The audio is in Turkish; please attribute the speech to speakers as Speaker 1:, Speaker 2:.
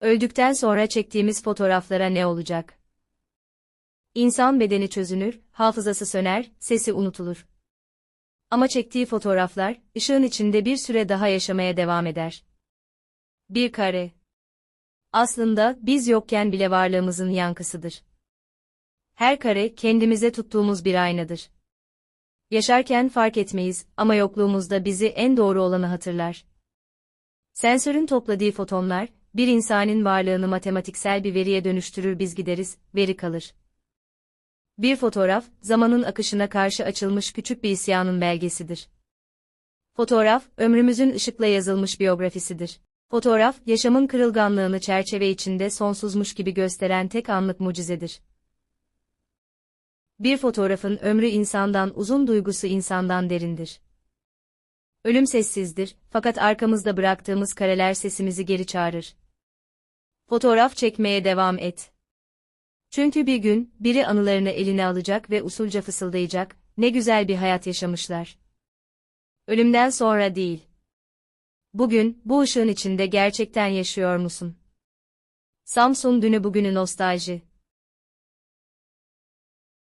Speaker 1: Öldükten sonra çektiğimiz fotoğraflara ne olacak? İnsan bedeni çözünür, hafızası söner, sesi unutulur. Ama çektiği fotoğraflar, ışığın içinde bir süre daha yaşamaya devam eder. Bir kare. Aslında, biz yokken bile varlığımızın yankısıdır. Her kare, kendimize tuttuğumuz bir aynadır. Yaşarken fark etmeyiz ama yokluğumuzda bizi en doğru olanı hatırlar. Sensörün topladığı fotonlar, bir insanın varlığını matematiksel bir veriye dönüştürür biz gideriz, veri kalır. Bir fotoğraf, zamanın akışına karşı açılmış küçük bir isyanın belgesidir. Fotoğraf, ömrümüzün ışıkla yazılmış biyografisidir. Fotoğraf, yaşamın kırılganlığını çerçeve içinde sonsuzmuş gibi gösteren tek anlık mucizedir. Bir fotoğrafın ömrü insandan uzun duygusu insandan derindir. Ölüm sessizdir, fakat arkamızda bıraktığımız kareler sesimizi geri çağırır. Fotoğraf çekmeye devam et. Çünkü bir gün, biri anılarını eline alacak ve usulca fısıldayacak, ne güzel bir hayat yaşamışlar. Ölümden sonra değil. Bugün, bu ışığın içinde gerçekten yaşıyor musun? Samsun dünü bugünü nostalji.